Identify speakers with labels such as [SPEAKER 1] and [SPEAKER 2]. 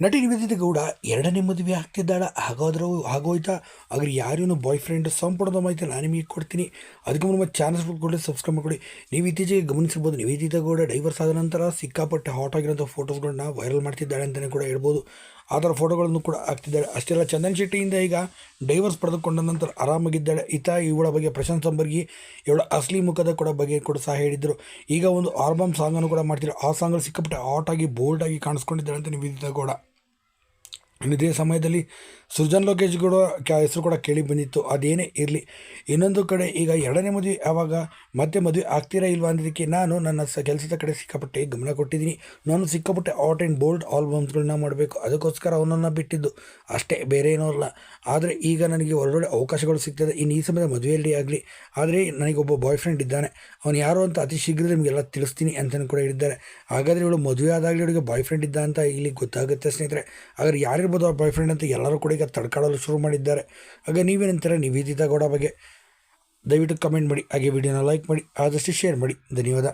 [SPEAKER 1] ನಟಿ ನಿವೇದಿತ ಗೌಡ ಎರಡನೇ ಮದುವೆ ಆಗ್ತಿದ್ದಾಳ. ಹಾಗಾದ್ರೂ ಆಗೋಯ್ತಾ? ಹಾಗಾದ್ರೆ ಯಾರೇನು ಬಾಯ್ ಫ್ರೆಂಡ್ ಸಂಪೂರ್ಣದ ಮಾಹಿತಿ ನಾನು ನಿಮಗೆ ಕೊಡ್ತೀನಿ. ಅದಕ್ಕೆ ನಮ್ಮ ಚಾನಲ್ಸ್ ಕೊಡಿ ಸಬ್ಸ್ಕ್ರೈಬ್ ಮಾಡಿ ನೀವು ಇತ್ತೀಚೆಗೆ ಗಮನಿಸಿರ್ಬೋದು ನಿವೇದಿತ ಗೌಡ ಡೈವರ್ಸ್ ಆದ ನಂತರ ಸಿಕ್ಕಾಪಟ್ಟೆ ಹಾಟ್ ಆಗಿರೋಂಥ ಫೋಟೋಸ್ಗಳನ್ನ ವೈರಲ್ ಮಾಡ್ತಿದ್ದಾಳೆ ಅಂತಲೇ ಕೂಡ ಹೇಳ್ಬೋದು. ಥರ ಫೋಟೋಗಳನ್ನು ಕೂಡ ಹಾಕ್ತಿದ್ದಾಳೆ. ಅಷ್ಟೆಲ್ಲ ಚಂದನ್ ಶೆಟ್ಟಿಯಿಂದ ಈಗ ಡೈವರ್ಸ್ ಪಡೆದುಕೊಂಡ ನಂತರ ಆರಾಮಾಗಿದ್ದಾಳೆ. ಈತ ಇವಳ ಬಗ್ಗೆ ಪ್ರಶಾಂತ್ ಸಂಬರ್ಗಿ ಇವಳ ಅಸಲಿ ಮುಖದ ಕೂಡ ಬಗ್ಗೆ ಕೂಡ ಸಹ ಹೇಳಿದ್ರು. ಈಗ ಒಂದು ಆಲ್ಬಮ್ ಸಾಂಗನ್ನು ಕೂಡ ಮಾಡ್ತಿದ್ದಾರೆ. ಆ ಸಾಂಗಲ್ಲಿ ಸಿಕ್ಕಾಪಟ್ಟೆ ಹಾಟ್ ಆಗಿ ಬೋಲ್ಡ್ ಆಗಿ ಕಾಣಿಸ್ಕೊಂಡಿದ್ದಾಳೆ ಅಂತ ನಿವೇದಿತ ಇನ್ನು ಇದೇ ಸಮಯದಲ್ಲಿ ಸೃಜನ್ ಲೋಕೇಶ್ ಕೂಡ ಕ ಹೆಸರು ಕೂಡ ಕೇಳಿ ಬಂದಿತ್ತು. ಅದೇನೇ ಇರಲಿ. ಇನ್ನೊಂದು ಕಡೆ ಈಗ ಎರಡನೇ ಮದುವೆ ಆವಾಗ ಮತ್ತೆ ಮದುವೆ ಆಗ್ತೀರಾ ಇಲ್ವಾ ಅನ್ನೋದಕ್ಕೆ ನಾನು ನನ್ನ ಸ ಕೆಲಸದ ಕಡೆ ಸಿಕ್ಕಾಪಟ್ಟೆ ಗಮನ ಕೊಟ್ಟಿದ್ದೀನಿ. ನಾನು ಸಿಕ್ಕಾಪಟ್ಟೆ ಆಟ್ ಆ್ಯಂಡ್ ಬೋಲ್ಡ್ ಆಲ್ಬಮ್ಸ್ಗಳನ್ನ ಮಾಡಬೇಕು. ಅದಕ್ಕೋಸ್ಕರ ಅವನನ್ನು ಬಿಟ್ಟಿದ್ದು. ಅಷ್ಟೇ, ಬೇರೆ ಏನೂ ಅಲ್ಲ. ಆದರೆ ಈಗ ನನಗೆ ಒಳ್ಳೊಳ್ಳೆ ಅವಕಾಶಗಳು ಸಿಗ್ತದೆ. ಇನ್ನು ಈ ಸಮಯದ ಮದುವೆಯಲ್ಲಿ ಆಗಲಿ. ಆದರೆ ನನಗೊಬ್ಬ ಬಾಯ್ ಫ್ರೆಂಡ್ ಇದ್ದಾನೆ. ಅವನು ಯಾರು ಅಂತ ಅತಿ ಶೀಘ್ರದಲ್ಲಿ ನಿಮಗೆಲ್ಲ ತಿಳಿಸ್ತೀನಿ ಅಂತಲೂ ಕೂಡ ಹೇಳಿದ್ದಾರೆ. ಹಾಗಾದರೆ ಇವಳು ಮದುವೆ ಆದಾಗಲೇ ಇವಳಿಗೆ ಬಾಯ್ ಫ್ರೆಂಡ್ ಇದ್ದ ಅಂತ ಇಲ್ಲಿ ಗೊತ್ತಾಗುತ್ತೆ ಸ್ನೇಹಿತರೆ. ಹಾಗಾದ್ರೆ ಯಾರಿರ್ಬೋದು ಆ ಬಾಯ್ ಫ್ರೆಂಡ್ ಅಂತ ಎಲ್ಲರೂ ಕೂಡ ಈಗ ತಡ್ಕಾಡಲು ಶುರು ಮಾಡಿದ್ದಾರೆ. ಆಗ ನೀವೇನಂತೀರ? ನಿವೇದಿತಾ ಗೌಡ ಬಗ್ಗೆ ದಯವಿಟ್ಟು ಕಮೆಂಟ್ ಮಾಡಿ, ಹಾಗೆ ವಿಡಿಯೋನ ಲೈಕ್ ಮಾಡಿ, ಆದಷ್ಟು ಶೇರ್ ಮಾಡಿ. ಧನ್ಯವಾದ.